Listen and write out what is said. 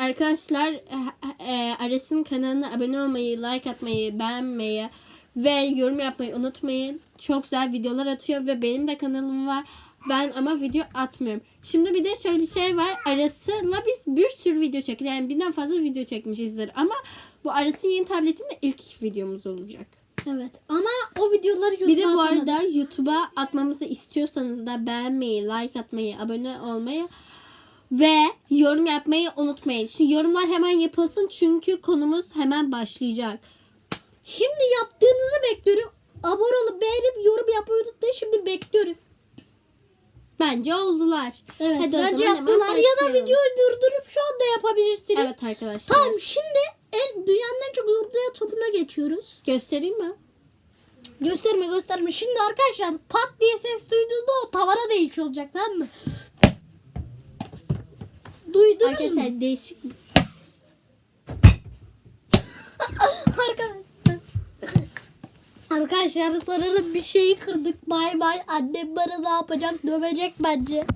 Arkadaşlar e, e, Ares'in kanalına abone olmayı, like atmayı, beğenmeyi ve yorum yapmayı unutmayın. Çok güzel videolar atıyor ve benim de kanalım var. Ben ama video atmıyorum. Şimdi bir de şöyle bir şey var. Aras'la biz bir sürü video çektik. Yani birden fazla video çekmişizdir. Ama bu Aras'ın yeni tabletinde ilk videomuz olacak. Evet. Ama o videoları YouTube'a Bir de bu arada YouTube'a atmamızı istiyorsanız da beğenmeyi, like atmayı, abone olmayı ve yorum yapmayı unutmayın. Şimdi yorumlar hemen yapılsın çünkü konumuz hemen başlayacak. Şimdi yaptığınızı bekliyorum. Abone olup beğenip yorum yapmayı unutmayın. Şimdi bekliyorum. Bence oldular. Evet. Hadi bence yaptılar ya da videoyu durdurup şu anda yapabilirsiniz. Evet arkadaşlar. Tamam şimdi en, dünyanın en çok zıplayan topuna geçiyoruz. Göstereyim mi? Gösterme gösterme. Şimdi arkadaşlar pat diye ses duyduğunda o tavana değiş olacak tamam mı? Duydunuz mu? Arkadaşlar değişik. Arkadaşlar. Arkadaşlar sanırım bir şeyi kırdık. Bay bay. Annem bana ne yapacak? Dövecek bence.